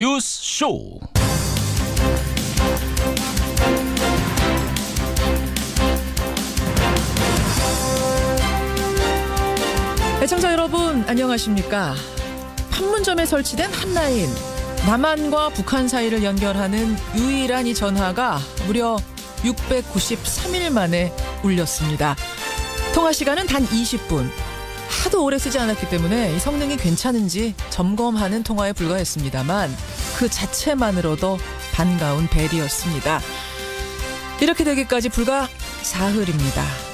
뉴스 쇼. 애청자 여러분 안녕하십니까? 판문점에 설치된 한라인. 남한과 북한 사이를 연결하는 유일한 이 전화가 무려 693일 만에 울렸습니다. 통화 시간은 단 20분 하도 오래 쓰지 않았기 때문에 이 성능이 괜찮은지 점검하는 통화에 불과했습니다만 그 자체만으로도 반가운 벨이었습니다 이렇게 되기까지 불과 사흘입니다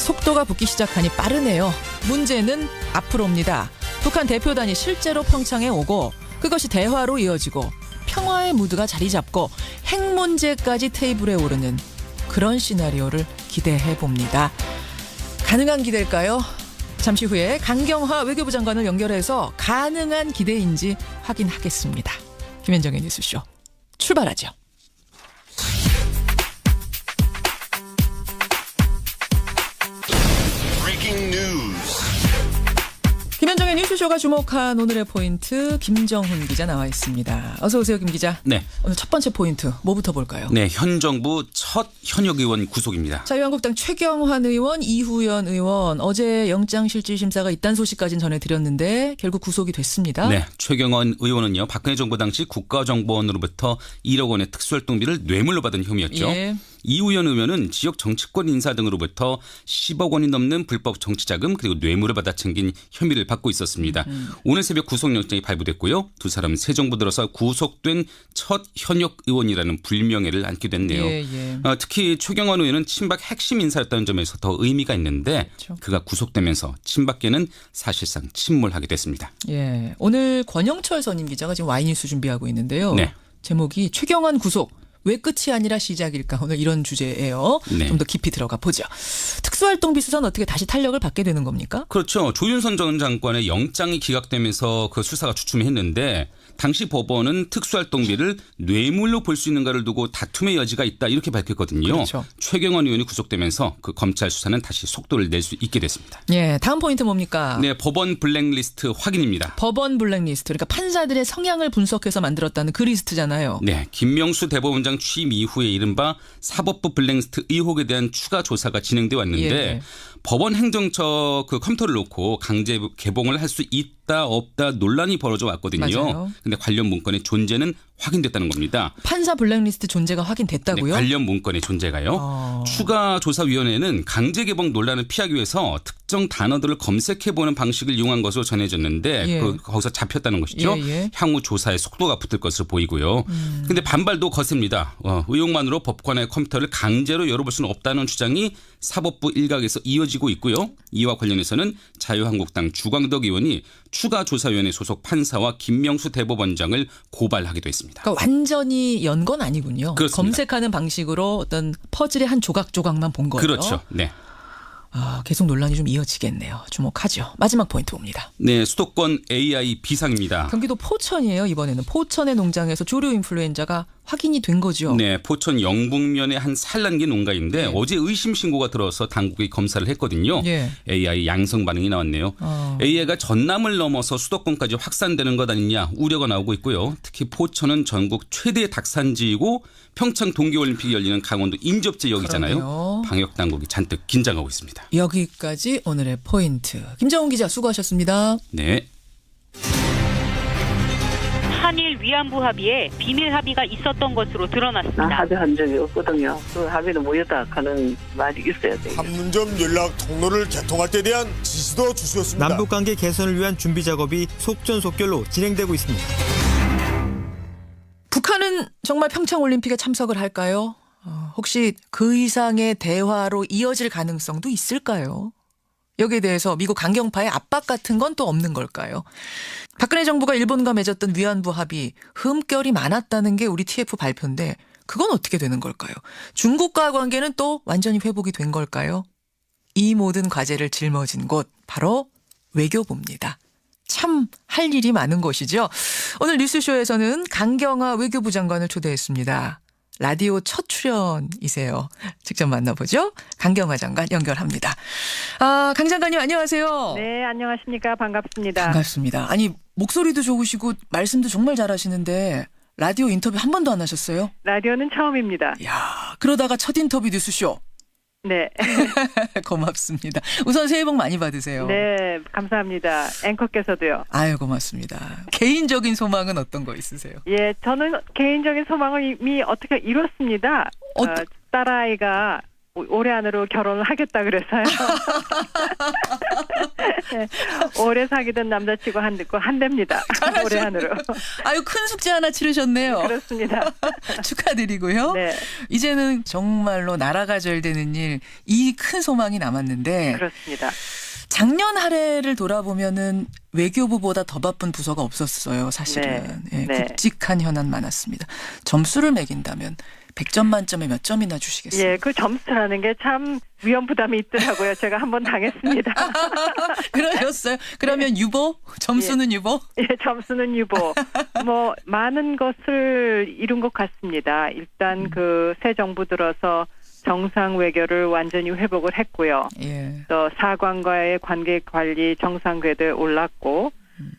속도가 붙기 시작하니 빠르네요. 문제는 앞으로입니다. 북한 대표단이 실제로 평창에 오고 그것이 대화로 이어지고 평화의 무드가 자리 잡고 핵 문제까지 테이블에 오르는 그런 시나리오를 기대해 봅니다. 가능한 기대일까요? 잠시 후에 강경화 외교부 장관을 연결해서 가능한 기대인지 확인하겠습니다. 김현정의 뉴스쇼 출발하죠. 뉴스쇼가 주목한 오늘의 포인트 김정훈 기자 나와 있습니다. 어서 오세요, 김 기자. 네. 오늘 첫 번째 포인트 뭐부터 볼까요? 네, 현 정부 첫 현역 의원 구속입니다. 자유한국당 최경환 의원, 이후연 의원 어제 영장실질심사가 있다는 소식까지는 전해드렸는데 결국 구속이 됐습니다. 네, 최경원 의원은요 박근혜 정부 당시 국가정보원으로부터 1억 원의 특수활동비를 뇌물로 받은 혐의였죠. 예. 이우현 의원은 지역 정치권 인사 등으로부터 10억 원이 넘는 불법 정치자금 그리고 뇌물을 받아 챙긴 혐의를 받고 있었습니다. 음, 오늘 새벽 구속영장이 발부됐고요. 두 사람은 새 정부 들어서 구속된 첫 현역 의원이라는 불명예를 안게 됐네요. 예, 예. 어, 특히 최경환 의원은 친박 핵심 인사였다는 점에서 더 의미가 있는데 그렇죠. 그가 구속되면서 친박계는 사실상 침몰하게 됐습니다. 예. 오늘 권영철 선임 기자가 지금 와이뉴스 준비하고 있는데요. 네. 제목이 최경환 구속 왜 끝이 아니라 시작일까 오늘 이런 주제예요. 네. 좀더 깊이 들어가 보죠. 특수활동비 수사는 어떻게 다시 탄력을 받게 되는 겁니까? 그렇죠. 조윤선 전 장관의 영장이 기각되면서 그 수사가 주춤했는데 당시 법원은 특수활동비를 뇌물로 볼 수 있는가를 두고 다툼의 여지가 있다 이렇게 밝혔거든요. 그렇죠. 최경환 의원이 구속되면서 그 검찰 수사는 다시 속도를 낼 수 있게 됐습니다. 예. 다음 포인트 뭡니까? 네, 법원 블랙리스트 확인입니다. 법원 블랙리스트 그러니까 판사들의 성향을 분석해서 만들었다는 그 리스트잖아요. 네, 김명수 대법원장 취임 이후에 이른바 사법부 블랙리스트 의혹에 대한 추가 조사가 진행돼 왔는데 예. 법원 행정처 그 컴퓨터를 놓고 강제 개봉을 할 수 있 다 없다 논란이 벌어져 왔거든요. 맞아요. 근데 관련 문건의 존재는 확인됐다는 겁니다. 판사 블랙리스트 존재가 네, 확인됐다고요? 관련 문건의 존재가요. 어. 추가 조사위원회는 강제 개봉 논란을 피하기 위해서 특정 단어들을 검색해 보는 방식을 이용한 것으로 전해졌는데 예. 그- 거기서 잡혔다는 것이죠. 예, 예. 향후 조사에 속도가 붙을 것으로 보이고요. 음. 근데 반발도 거셉니다. 어, 의혹만으로 법관의 컴퓨터를 강제로 열어볼 수는 없다는 주장이 사법부 일각에서 이어지고 있고요. 이와 관련해서는 자유한국당 주광덕 의원이 추가 조사위원회 소속 판사와 김명수 대법원장을 고발하기도 했습니다. 그러니까 완전히 연 건 아니군요. 그렇습니다. 검색하는 방식으로 어떤 퍼즐의 한 조각 조각만 본 거예요. 그렇죠. 네. 아, 계속 논란이 좀 이어지겠네요. 주목하죠. 마지막 포인트 봅니다. 네, 수도권 AI 비상입니다. 경기도 포천이에요. 이번에는 포천의 농장에서 조류 인플루엔자가 확인이 된 거죠. 네, 포천 영북면의 한 산란기 농가인데 예. 어제 의심 신고가 들어서 당국이 검사를 했거든요. 예. AI 양성 반응이 나왔네요. 어. AI가 전남을 넘어서 수도권까지 확산되는 것 아니냐 우려가 나오고 있고요. 특히 포천은 전국 최대 닭산지이고 평창 동계올림픽이 열리는 강원도 인접 지역이잖아요. 그러네요. 방역 당국이 잔뜩 긴장하고 있습니다. 여기까지 오늘의 포인트. 김정훈 기자 수고하셨습니다. 네. 한일 위안부 합의에 비밀 합의가 있었던 것으로 나 드러났습니다. 합의한 적이 없거든요. 그 합의는 뭐였다 하는 말이 있어야 돼요. 판문점 연락 통로를 개통할 때 대한 지시도 주셨습니다. 남북 관계 개선을 위한 준비 작업이 속전속결로 진행되고 있습니다. 북한은 정말 평창 올림픽에 참석을 할까요? 어, 혹시 그 이상의 대화로 이어질 가능성도 있을까요? 여기에 대해서 미국 강경파의 압박 같은 건 또 없는 걸까요? 박근혜 정부가 일본과 맺었던 위안부 합의 흠결이 많았다는 게 우리 TF 발표인데 그건 어떻게 되는 걸까요? 중국과 관계는 또 완전히 회복이 된 걸까요? 이 모든 과제를 짊어진 곳 바로 외교부입니다. 참 할 일이 많은 곳이죠. 오늘 뉴스쇼에서는 강경화 외교부 장관을 초대했습니다. 라디오 첫 출연이세요. 직접 만나보죠. 강경화 장관 연결합니다. 아, 강 장관님 안녕하세요. 네, 안녕하십니까. 반갑습니다. 반갑습니다. 아니, 목소리도 좋으시고 말씀도 정말 잘하시는데 라디오 인터뷰 한 번도 안 하셨어요? 라디오는 처음입니다. 야 그러다가 첫 인터뷰 뉴스쇼. 네. 고맙습니다. 우선 새해 복 많이 받으세요. 네, 감사합니다. 앵커께서도요. 아유, 고맙습니다. 개인적인 소망은 어떤 거 있으세요? 예, 저는 개인적인 소망을 이미 어떻게 이뤘습니다. 어- 어, 딸아이가 오- 올해 안으로 결혼을 하겠다 그래서요. 네, 오래 사귀던 남자친구 한, 그한 대입니다. 올해 안으로. 아유, 큰 숙제 하나 치르셨네요. 그렇습니다. 축하드리고요. 네, 이제는 정말로 나라가 잘 되는 일, 이 큰 소망이 남았는데 그렇습니다. 작년 한 해를 돌아보면은 외교부보다 더 바쁜 부서가 없었어요, 사실은. 네. 예, 네. 굵직한 현안 많았습니다. 점수를 매긴다면 100점 만점에 몇 점이나 주시겠어요? 예, 그 점수라는 게 참 위험 부담이 있더라고요. 제가 한번 당했습니다. 그러셨어요? 그러면 유보? 점수는 유보? 예, 점수는 유보. 뭐 많은 것을 이룬 것 같습니다. 일단 그새 정부 들어서 정상 외교를 완전히 회복을 했고요. 예. 또 사관과의 관계 관리 정상 궤도에 올랐고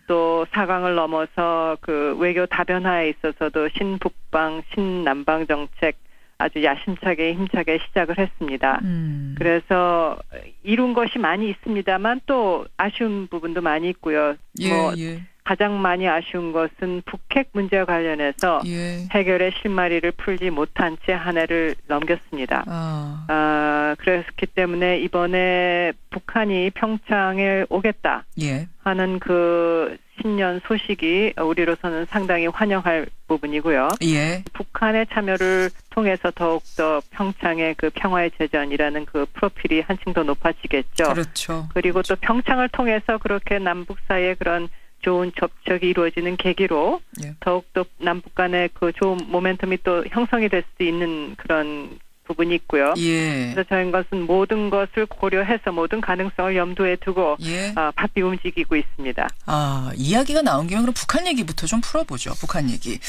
또 사강을 넘어서 그 외교 다변화에 있어서도 신북방 신남방 정책 아주 야심차게 힘차게 시작을 했습니다. 음. 그래서 이룬 것이 많이 있습니다만 또 아쉬운 부분도 많이 있고요. 예, 뭐 예, 가장 많이 아쉬운 것은 북핵 문제와 관련해서 예. 해결의 실마리를 풀지 못한 채 한 해를 넘겼습니다. 아, 아, 그랬기 때문에 이번에 북한이 평창에 오겠다 예. 하는 그 신년 소식이 우리로서는 상당히 환영할 부분이고요. 예. 북한의 참여를 통해서 더욱더 평창의 그 평화의 재전이라는 그 프로필이 한층 더 높아지겠죠. 그렇죠. 그리고 또 평창을 통해서 그렇게 남북 사이의 그런 좋은 접촉이 이루어지는 계기로 예. 더욱더 남북 간의 그 좋은 모멘텀이 또 형성이 될 수 있는 그런 부분이 있고요. 예. 그래서 저희 것은 모든 것을 고려해서 모든 가능성을 염두에 두고 예. 아, 바삐 움직이고 있습니다. 아, 이야기가 나온 김에 그럼 북한 얘기부터 좀 풀어보죠. 북한 얘기.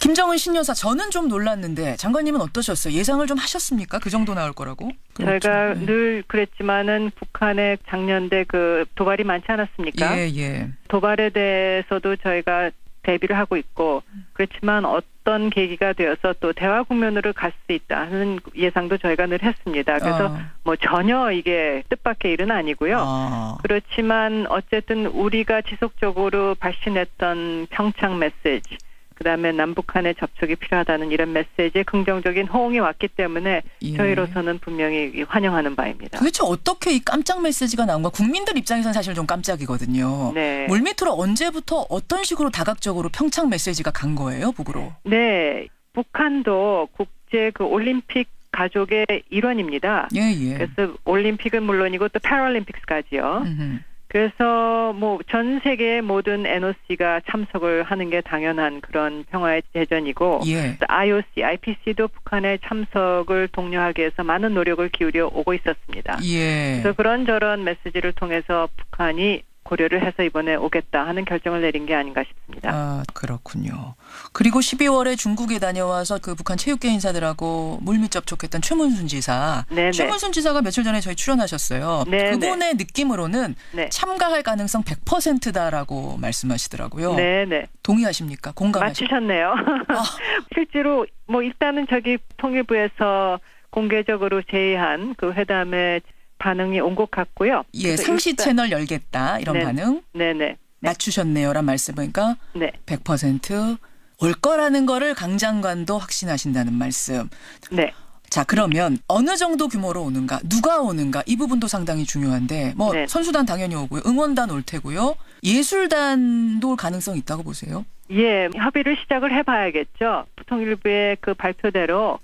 김정은 신여사 저는 좀 놀랐는데 장관님은 어떠셨어요? 예상을 좀 하셨습니까? 그 정도 나올 거라고? 저희가 그렇죠. 네. 늘 그랬지만은 북한의 작년대 그 도발이 많지 않았습니까? 예, 예. 도발에 대해서도 저희가 대비를 하고 있고 그렇지만 어떤 계기가 되어서 또 대화 국면으로 갈 수 있다 하는 예상도 저희가 늘 했습니다. 그래서 아, 뭐 전혀 이게 뜻밖의 일은 아니고요. 아, 그렇지만 어쨌든 우리가 지속적으로 발신했던 평창 메시지 그다음에 남북한의 접촉이 필요하다는 이런 메시지에 긍정적인 호응이 왔기 때문에 예. 저희로서는 분명히 환영하는 바입니다. 도대체 어떻게 이 깜짝 메시지가 나온가? 국민들 입장에서는 사실 좀 깜짝이거든요. 네. 물밑으로 언제부터 어떤 식으로 다각적으로 평창 메시지가 간 거예요, 북으로? 네. 북한도 국제 그 올림픽 가족의 일원입니다. 예, 예. 그래서 올림픽은 물론이고 또 패럴림픽스까지요. 음흠. 그래서 뭐 전 세계의 모든 NOC가 참석을 하는 게 당연한 그런 평화의 대전이고 예. 또 IOC, IPC도 북한의 참석을 독려하기 위해서 많은 노력을 기울여 오고 있었습니다. 예. 그래서 그런 저런 메시지를 통해서 북한이 고려를 해서 이번에 오겠다 하는 결정을 내린 게 아닌가 싶습니다. 아, 그렇군요. 그리고 12월에 중국에 다녀와서 그 북한 체육계 인사들하고 물밑 접촉했던 최문순 지사. 네네. 최문순 지사가 며칠 전에 저희 출연하셨어요. 네네. 그분의 느낌으로는 네. 참가할 가능성 100%다라고 말씀하시더라고요. 네네. 동의하십니까? 공감하십니까? 맞추셨네요. 아. 실제로 뭐 일단은 저기 통일부에서 공개적으로 제의한 그 회담에 반응이 온 것 같고요. 예, 상시 일단- 채널 열겠다 이런 네. 반응 네네. 맞추셨네요란 말씀이니까 네. 100%올 거라는 거를 강 장관도 확신하신다는 말씀. 네. 자 그러면 어느 정도 규모로 오는가 누가 오는가 이 부분도 상당히 중요한데 뭐 네. 선수단 당연히 오고요 응원단 올 테고요 예술단도 올 가능성 이 있다고 보세요 예, 협의를 시작을 해봐야겠죠. 통일부의 그 발표대로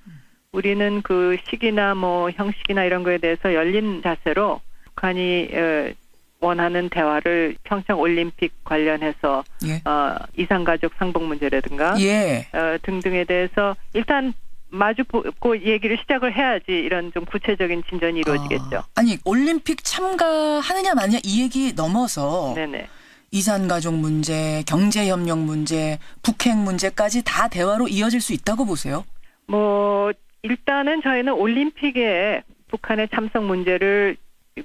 우리는 그 시기나 뭐 형식이나 이런 거에 대해서 열린 자세로 북한이 어, 원하는 대화를 평창 올림픽 관련해서 예 어, 이상가족 상봉 문제라든가 예. 어, 등등에 대해서 일단 마주 보고 얘기를 시작을 해야지 이런 좀 구체적인 진전이 이루어지겠죠. 아, 아니 올림픽 참가하느냐 마느냐 이 얘기 넘어서 네네. 이산 가족 문제, 경제 협력 문제, 북핵 문제까지 다 대화로 이어질 수 있다고 보세요. 뭐 일단은 저희는 올림픽에 북한의 참석 문제를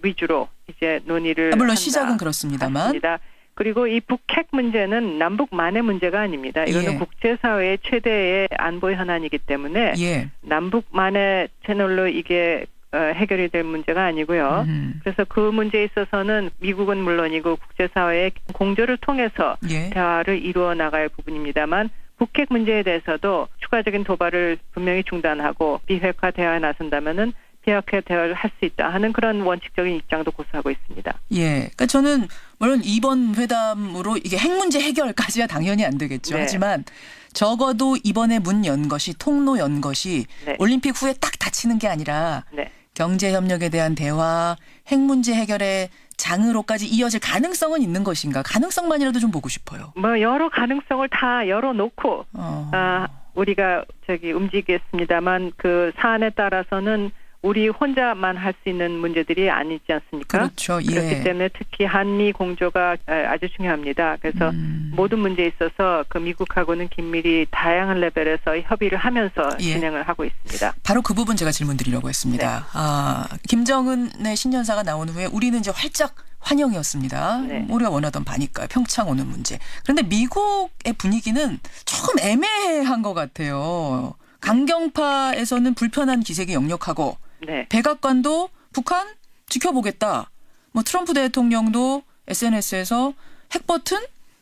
위주로 이제 논의를 아, 물론 한다. 시작은 그렇습니다만. 맞습니다. 그리고 이 북핵 문제는 남북만의 문제가 아닙니다. 이거는 예. 국제사회의 최대의 안보 현안이기 때문에 예. 남북만의 채널로 이게 어, 해결이 될 문제가 아니고요. 음. 그래서 그 문제에 있어서는 미국은 물론이고 국제사회의 공조를 통해서 예. 대화를 이루어 나갈 부분입니다만 북핵 문제에 대해서도 추가적인 도발을 분명히 중단하고 비핵화 대화에 나선다면은 비핵화 대화를 할 수 있다 하는 그런 원칙적인 입장도 고수하고 있습니다. 예. 그러니까 저는 물론 이번 회담으로 이게 핵 문제 해결까지야 당연히 안 되겠죠. 네. 하지만 적어도 이번에 문 연 것이 통로 연 것이 네. 올림픽 후에 딱 닫히는 게 아니라 네. 경제 협력에 대한 대화, 핵 문제 해결의 장으로까지 이어질 가능성은 있는 것인가? 가능성만이라도 좀 보고 싶어요. 뭐 여러 가능성을 다 열어놓고 어. 아, 우리가 저기 움직이겠습니다만 그 사안에 따라서는 우리 혼자만 할 수 있는 문제들이 아니지 않습니까? 그렇죠. 예. 그렇기 때문에 특히 한미 공조가 아, 아주 중요합니다. 그래서 음. 모든 문제에 있어서 그 미국하고는 긴밀히 다양한 레벨에서 협의를 하면서 예. 진행을 하고 있습니다. 바로 그 부분 제가 질문 드리려고 했습니다. 네. 아, 김정은의 신년사가 나온 후에 우리는 이제 활짝 환영이었습니다. 네. 우리가 원하던 바니까요. 평창 오는 문제. 그런데 미국의 분위기는 조금 애매한 것 같아요. 강경파에서는 불편한 기색이 역력하고 네. 백악관도 북한 지켜보겠다. 뭐 트럼프 대통령도 SNS에서 핵 버튼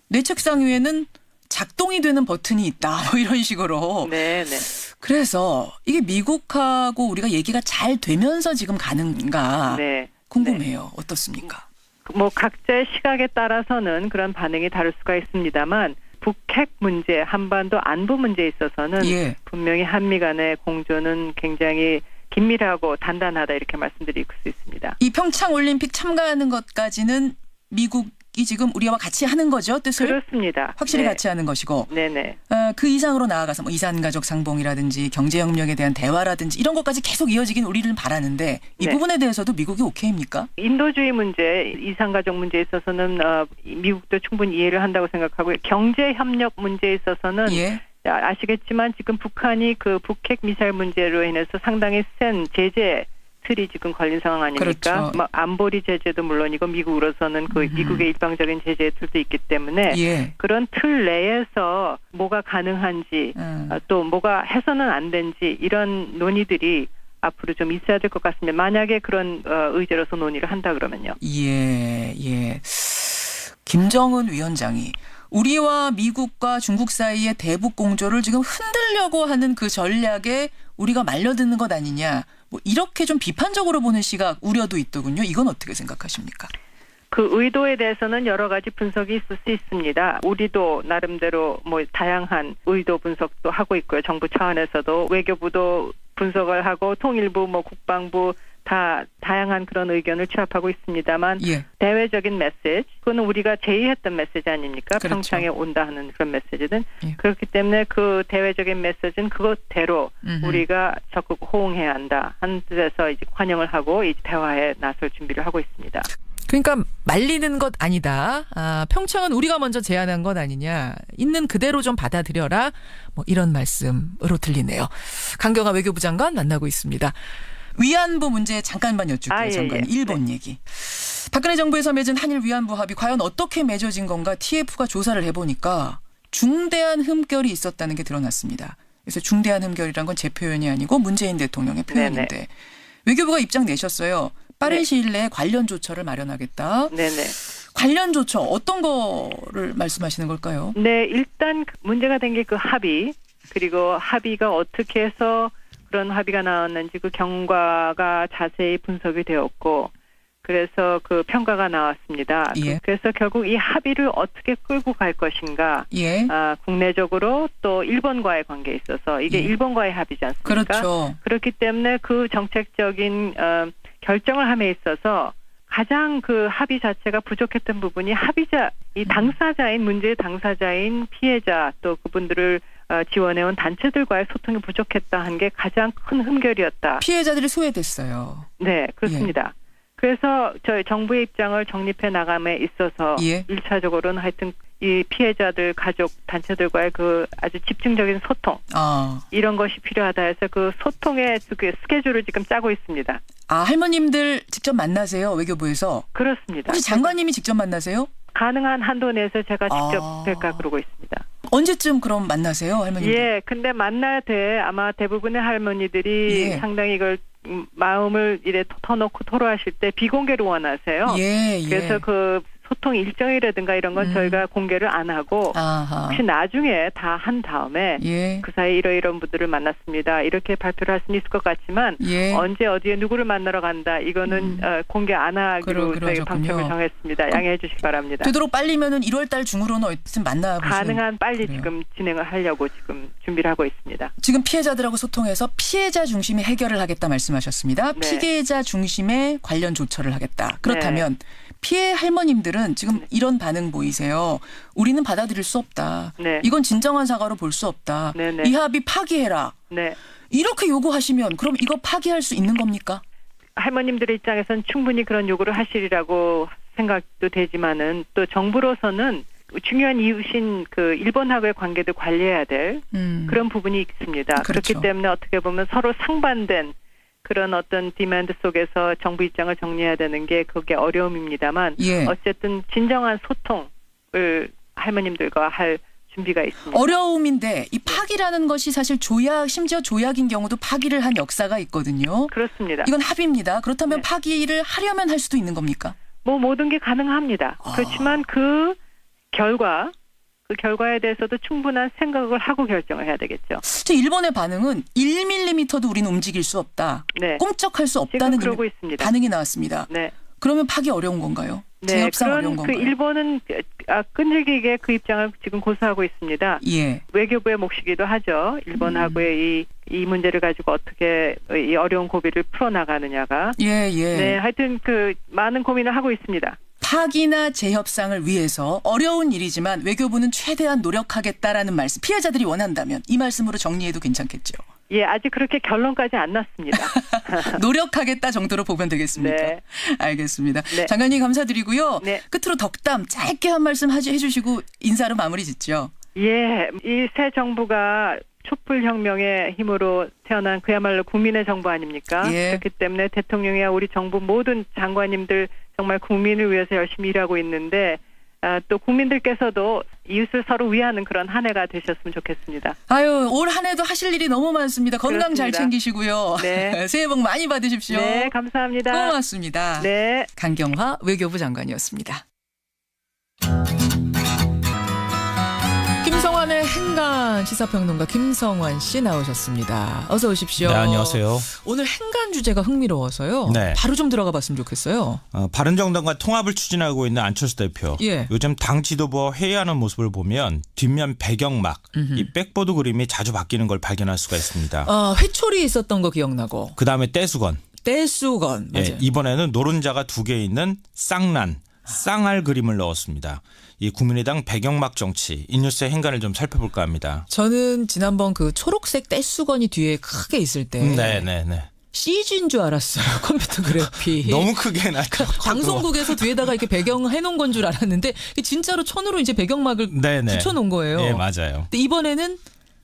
내 책상 위에는 작동이 되는 버튼이 있다. 뭐 이런 식으로. 네, 네. 그래서 이게 미국하고 우리가 얘기가 잘 되면서 지금 가는가 네. 궁금해요. 어떻습니까? 뭐 각자의 시각에 따라서는 그런 반응이 다를 수가 있습니다만 북핵 문제, 한반도 안보 문제에 있어서는 예. 분명히 한미 간의 공조는 굉장히 긴밀하고 단단하다 이렇게 말씀드릴 수 있습니다. 이 평창 올림픽 참가하는 것까지는 미국이 지금 우리와 같이 하는 거죠. 뜻을 그렇습니다. 확실히 네. 같이 하는 것이고 네네. 어, 그 이상으로 나아가서 뭐 이산 가족 상봉이라든지 경제협력에 대한 대화라든지 이런 것까지 계속 이어지긴 우리는 바라는데 이 네. 부분에 대해서도 미국이 오케이입니까? 인도주의 문제, 이산 가족 문제에 있어서는 어, 미국도 충분히 이해를 한다고 생각하고요. 경제 협력 문제에 있어서는 예. 아- 아시겠지만 지금 북한이 그 북핵 미사일 문제로 인해서 상당히 센 제재 틀이 지금 걸린 상황 아닙니까? 그렇죠. 뭐 안보리 제재도 물론이고 미국으로서는 그 음. 미국의 일방적인 제재 틀도 있기 때문에 예. 그런 틀 내에서 뭐가 가능한지 음. 아, 또 뭐가 해서는 안 된지 이런 논의들이 앞으로 좀 있어야 될 것 같습니다. 만약에 그런 어, 의제로서 논의를 한다 그러면요. 예, 예. 김정은 위원장이 우리와 미국과 중국 사이의 대북 공조를 지금 흔들려고 하는 그 전략에 우리가 말려드는 것 아니냐. 뭐 이렇게 좀 비판적으로 보는 시각 우려도 있더군요. 이건 어떻게 생각하십니까? 그 의도에 대해서는 여러 가지 분석이 있을 수 있습니다. 우리도 나름대로 뭐 다양한 의도 분석도 하고 있고요. 정부 차원에서도 외교부도 분석을 하고 통일부, 뭐 국방부 다 다양한 그런 의견을 취합하고 있습니다만 예. 대외적인 메시지 그거는 우리가 제의했던 메시지 아닙니까? 그렇죠. 평창에 온다 하는 그런 메시지는 예. 그렇기 때문에 그 대외적인 메시지는 그것대로 음흠. 우리가 적극 호응해야 한다 한 뜻에서 이제 환영을 하고 이 대화에 나설 준비를 하고 있습니다. 그러니까 말리는 것 아니다. 아, 평창은 우리가 먼저 제안한 것 아니냐. 있는 그대로 좀 받아들여라. 뭐 이런 말씀으로 들리네요. 강경화 외교부 장관 만나고 있습니다. 위안부 문제 잠깐만 여쭐게요. 아, 예, 장관. 예. 일본 얘기. 박근혜 정부에서 맺은 한일 위안부 합의 과연 어떻게 맺어진 건가 TF가 조사를 해보니까 중대한 흠결이 있었다는 게 드러났습니다. 그래서 중대한 흠결이란 건 제 표현이 아니고 문재인 대통령의 표현인데 외교부가 입장 내셨어요. 빠른 네. 시일 내에 관련 조처를 마련하겠다. 네네. 관련 조처 어떤 거를 말씀하시는 걸까요? 네, 일단 그 문제가 된 게 그 합의 그리고 합의가 어떻게 해서 그런 합의가 나왔는지 그 경과가 자세히 분석이 되었고 그래서 그 평가가 나왔습니다. 예. 그- 그래서 결국 이 합의를 어떻게 끌고 갈 것인가 예. 아, 국내적으로 또 일본과의 관계에 있어서 이게 예. 일본과의 합의지 않습니까? 그렇죠. 그렇기 때문에 그 정책적인 어, 결정을 함에 있어서 가장 그 합의 자체가 부족했던 부분이 합의자 이 당사자인 문제의 당사자인 피해자 또 그분들을 어, 지원해온 단체들과의 소통이 부족했다 한 게 가장 큰 흠결이었다. 피해자들이 소외됐어요. 네, 그렇습니다. 그래서 저희 정부의 입장을 정립해 나감에 있어서 예. 일차적으로는 하여튼 이 피해자들 가족 단체들과의 그 아주 집중적인 소통 아, 이런 것이 필요하다 해서 그 소통의 그 스케줄을 지금 짜고 있습니다. 아 할머님들 직접 만나세요 외교부에서 그렇습니다. 혹시 장관님이 직접 만나세요? 가능한 한도 내에서 제가 직접 아. 뵐까 그러고 있습니다. 언제쯤 그럼 만나세요 할머님? 예, 근데 만날 때 아마 대부분의 할머니들이 예. 상당히 이걸 음, 마음을 이래 터- 터놓고 토로하실 때 비공개로 원하세요. 예, 예. 그래서 그 소통 일정이라든가 이런 건 음. 저희가 공개를 안 하고 아하. 혹시 나중에 다 한 다음에 예. 그 사이 이러이런 분들을 만났습니다. 이렇게 발표를 할 수는 있을 것 같지만 예. 언제 어디에 누구를 만나러 간다 이거는 어, 공개 안 하기로 그러- 그러셨군요. 방침을 정했습니다. 양해해 주시기 바랍니다. 되도록 빨리면은 1월 달 중으로는 어쨌든 만나보시는 가능한 빨리 그래요. 지금 진행을 하려고 지금 준비를 하고 있습니다. 지금 피해자들하고 소통해서 피해자 중심의 해결을 하겠다 말씀하셨습니다. 네. 피해자 중심의 관련 조처를 하겠다. 그렇다면 피해 할머님들은 지금 이런 반응 보이세요. 우리는 받아들일 수 없다. 네. 이건 진정한 사과로 볼 수 없다. 네, 네. 이 합의 파기해라. 네. 이렇게 요구하시면 그럼 이거 파기할 수 있는 겁니까? 할머님들의 입장에서는 충분히 그런 요구를 하시리라고 생각도 되지만은 또 정부로서는 중요한 이웃인 그 일본하고의 관계도 관리해야 될 음. 그런 부분이 있습니다. 그렇죠. 그렇기 때문에 어떻게 보면 서로 상반된 그런 어떤 디맨드 속에서 정부 입장을 정리해야 되는 게 그게 어려움입니다만 예. 어쨌든 진정한 소통을 할머님들과 할 준비가 있습니다. 어려움인데 이 파기라는 것이 사실 조약 심지어 조약인 경우도 파기를 한 역사가 있거든요. 그렇습니다. 이건 합의입니다. 그렇다면 네. 파기를 하려면 할 수도 있는 겁니까? 뭐 모든 게 가능합니다. 아. 그렇지만 그 결과 그 결과에 대해서도 충분한 생각을 하고 결정을 해야 되겠죠. 저 일본의 반응은 1mm도 우리는 움직일 수 없다. 네. 꼼짝할 수 없다는 그러고 있습니다. 반응이 나왔습니다. 네. 그러면 파기 어려운 건가요? 네. 그런 어려운 그 건가요? 일본은 아, 끈질기게 그 입장을 지금 고수하고 있습니다. 예. 외교부의 몫이기도 하죠. 일본하고의 이, 이 문제를 가지고 어떻게 이 어려운 고비를 풀어나가느냐가. 예, 예. 네. 하여튼 그 많은 고민을 하고 있습니다. 파기나 재협상을 위해서 어려운 일이지만 외교부는 최대한 노력하겠다라는 말씀. 피해자들이 원한다면 이 말씀으로 정리해도 괜찮겠죠. 예, 아직 그렇게 결론까지 안 났습니다. 노력하겠다 정도로 보면 되겠습니까? 네. 알겠습니다. 네. 장관님 감사드리고요. 네. 끝으로 덕담 짧게 한 말씀 해주시고 인사로 마무리 짓죠. 예, 이 새 정부가 촛불 혁명의 힘으로 태어난 그야말로 국민의 정부 아닙니까? 예. 그렇기 때문에 대통령이야 우리 정부 모든 장관님들 정말 국민을 위해서 열심히 일하고 있는데 아, 또 국민들께서도 이웃을 서로 위하는 그런 한 해가 되셨으면 좋겠습니다. 아유 올 한 해도 하실 일이 너무 많습니다. 건강 잘 그렇습니다. 챙기시고요. 네. 새해 복 많이 받으십시오. 네, 감사합니다. 고맙습니다. 네. 강경화 외교부 장관이었습니다. 김성환의 행간 시사평론가 김성환 씨 나오셨습니다. 어서 오십시오. 네, 안녕하세요. 오늘 행간 주제가 흥미로워서요. 네. 바로 좀 들어가 봤으면 좋겠어요. 어, 바른정당과 통합을 추진하고 있는 안철수 대표. 예. 요즘 당 지도부와 회의하는 모습을 보면 뒷면 배경막, 이 백보드 그림이 자주 바뀌는 걸 발견할 수가 있습니다. 어, 회초리 있었던 거 기억나고 그 다음에 떼수건. 떼수건. 예, 이번에는 노른자가 두 개 있는 쌍란, 쌍알 그림을 넣었습니다. 이 국민의당 배경막 정치, 이 뉴스의 행간을 좀 살펴볼까 합니다. 저는 지난번 그 초록색 떼수건이 뒤에 크게 있을 때 네, 네, 네. CG인 줄 알았어요. 컴퓨터 그래픽. 너무 크게 나죠. 방송국에서 뒤에다가 이렇게 배경 해놓은 건 줄 알았는데 진짜로 천으로 이제 배경막을 네, 네. 붙여놓은 거예요. 예, 맞아요. 근데 이번에는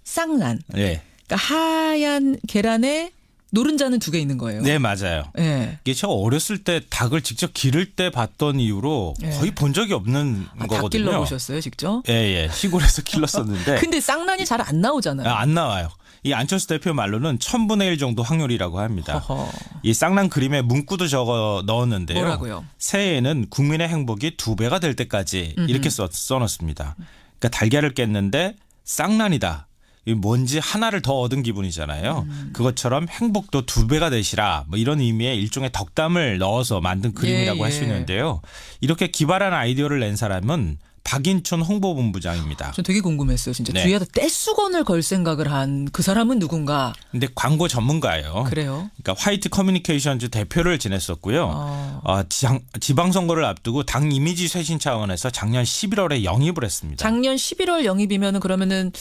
쌍란. 예. 그러니까 하얀 계란에 노른자는 두 개 있는 거예요. 네, 맞아요. 예. 이게 제가 어렸을 때 닭을 직접 기를 때 봤던 이후로 예. 거의 본 적이 없는 아, 닭 거거든요. 길러 보셨어요, 직접? 예, 예. 시골에서 길렀었는데 근데 쌍란이 잘 안 나오잖아요. 아, 안 나와요. 이 안철수 대표 말로는 천분의 일 정도 확률이라고 합니다. 허허. 이 쌍난 그림에 문구도 적어 넣었는데요. 뭐라고요? 새해에는 국민의 행복이 두 배가 될 때까지 이렇게 써, 써놨습니다. 그러니까 달걀을 깼는데 쌍난이다. 이 뭔지 하나를 더 얻은 기분이잖아요. 음. 그것처럼 행복도 두 배가 되시라. 뭐 이런 의미의 일종의 덕담을 넣어서 만든 그림이라고 예, 할수 예. 있는데요. 이렇게 기발한 아이디어를 낸 사람은 박인촌 홍보본부장입니다. 전 되게 궁금했어요. 진짜 네. 뒤에다 떼수건을 걸 생각을 한 그 사람은 누군가. 근데 광고 전문가예요. 그래요. 그러니까 화이트 커뮤니케이션즈 대표를 지냈었고요. 어. 어, 지방, 지방선거를 앞두고 당 이미지 쇄신 차원에서 작년 11월에 영입을 했습니다. 작년 11월 영입이면은 그러면은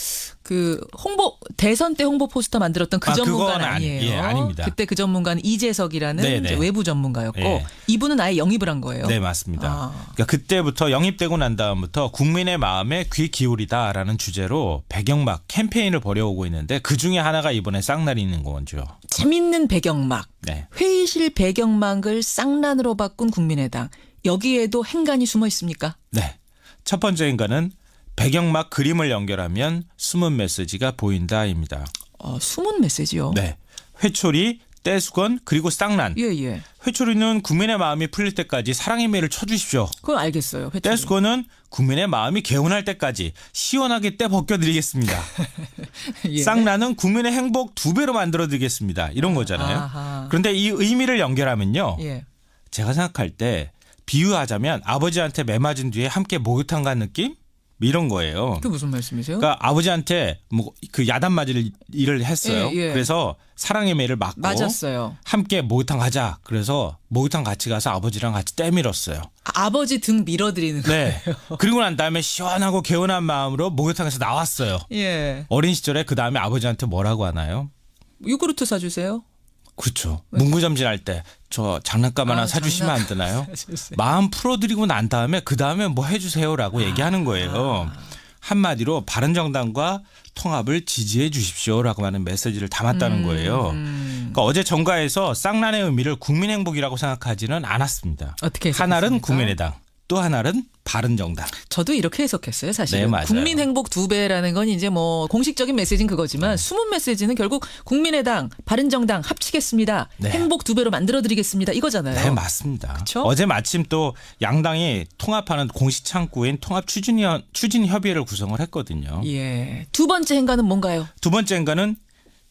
그 홍보 대선 때 홍보 포스터 만들었던 그 아, 전문가는 그건 아니- 아니에요. 예, 아닙니다. 그때 그 전문가는 이재석이라는 네, 네. 외부 전문가였고 예. 이분은 아예 영입을 한 거예요. 네, 맞습니다. 아. 그러니까 그때부터 영입되고 난 다음부터 전부터 국민의 마음에 귀 기울이다라는 주제로 배경막 캠페인을 벌여오고 있는데 그 중에 하나가 이번에 쌍날이는 거죠. 재밌는 배경막, 네. 회의실 배경막을 쌍란으로 바꾼 국민의당. 여기에도 행간이 숨어 있습니까? 네. 첫 번째 인간은 배경막 그림을 연결하면 숨은 메시지가 보인다입니다. 어, 숨은 메시지요. 네. 회초리, 떼수건, 그리고 쌍란. 예, 예. 회초리는 국민의 마음이 풀릴 때까지 사랑의 매를 쳐주십시오. 그건 알겠어요. 회초리. 떼수건은 국민의 마음이 개운할 때까지 시원하게 떼 벗겨드리겠습니다. 예. 쌍란은 국민의 행복 두 배로 만들어드리겠습니다. 이런 거잖아요. 아하. 그런데 이 의미를 연결하면요. 예. 제가 생각할 때 비유하자면 아버지한테 매 맞은 뒤에 함께 목욕탕 간 느낌? 이런 거예요. 그게 무슨 말씀이세요? 그러니까 아버지한테 뭐 그 야단 맞을 일을 했어요. 예, 예. 그래서 사랑의 매를 맞고 맞았어요. 함께 목욕탕 가자. 그래서 목욕탕 같이 가서 아버지랑 같이 떼밀었어요. 아, 아버지 등 밀어드리는 거. 네. 그리고 난 다음에 시원하고 개운한 마음으로 목욕탕에서 나왔어요. 예. 어린 시절에 그 다음에 아버지한테 뭐라고 하나요? 요구르트 사주세요. 그렇죠. 문구점질 할때 저 장난감 하나 아, 사주시면 안 되나요? 마음 풀어드리고 난 다음에 그 다음에 뭐 해주세요라고 얘기하는 거예요. 한마디로 바른정당과 통합을 지지해 주십시오라고 하는 메시지를 담았다는 거예요. 그러니까 어제 정가에서 쌍란의 의미를 국민행복이라고 생각하지는 않았습니다. 어떻게 하나는? 국민의당, 또 하나는 바른 정당. 저도 이렇게 해석했어요, 사실은. 네. 국민 행복 두 배라는 건 이제 뭐 공식적인 메시지는 그거지만 숨은 메시지는 결국 국민의당, 바른 정당 합치겠습니다. 네. 행복 두 배로 만들어 드리겠습니다. 이거잖아요. 네, 맞습니다. 그쵸? 어제 마침 또 양당이 통합하는 공식 창구인 통합 추진 협의회를 구성을 했거든요. 예. 두 번째 행간은 뭔가요? 두 번째인가는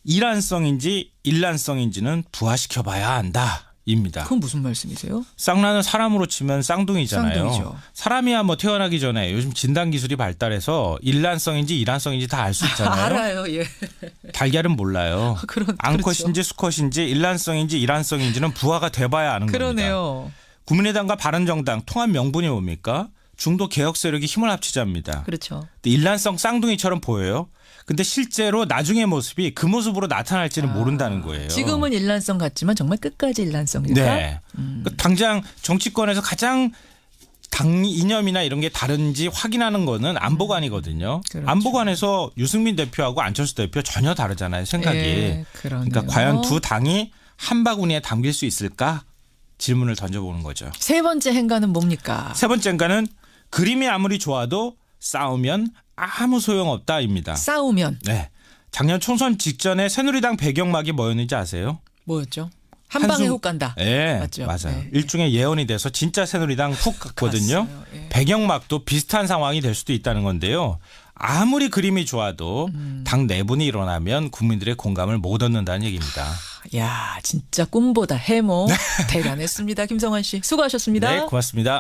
일란성인지 일란성인지는 부화시켜 봐야 한다 입니다. 그건 무슨 말씀이세요? 쌍란은 사람으로 치면 쌍둥이잖아요. 쌍둥이죠. 사람이야 뭐 태어나기 전에 요즘 진단 기술이 발달해서 일란성인지 일란성인지 다 알 수 있잖아요. 알아요, 예. 달걀은 몰라요. 그런 암컷인지 수컷인지 일란성인지 일란성인지는 부화가 돼봐야 아는 겁니다. 그러네요. 국민의당과 바른정당 통합 명분이 뭡니까? 중도 개혁 세력이 힘을 합치자입니다. 그렇죠. 일란성 쌍둥이처럼 보여요. 근데 실제로 나중의 모습이 그 모습으로 나타날지는 모른다는 거예요. 아, 지금은 일란성 같지만 정말 끝까지 일란성일까? 네. 그 당장 정치권에서 가장 당 이념이나 이런 게 다른지 확인하는 거는 안보관이거든요. 그렇죠. 안보관에서 유승민 대표하고 안철수 대표 전혀 다르잖아요. 생각이. 예. 그러니까 과연 두 당이 한 바구니에 담길 수 있을까? 질문을 던져보는 거죠. 세 번째 행간은 뭡니까? 세 번째인가는 그림이 아무리 좋아도 싸우면 아무 소용없다입니다. 싸우면 네. 작년 총선 직전에 새누리당 배경막이 뭐였는지 아세요? 뭐였죠? 한 방에 한숨- 훅 간다. 예, 맞죠? 맞아요. 네. 일종의 예언이 돼서 진짜 새누리당 훅 갔거든요. 갔어요. 예. 배경막도 비슷한 상황이 될 수도 있다는 건데요. 아무리 그림이 좋아도 음. 당 내분이 일어나면 국민들의 공감을 못 얻는다는 얘기입니다. 야, 진짜 꿈보다 해모 대단했습니다. 김성환 씨. 수고하셨습니다. 네, 고맙습니다.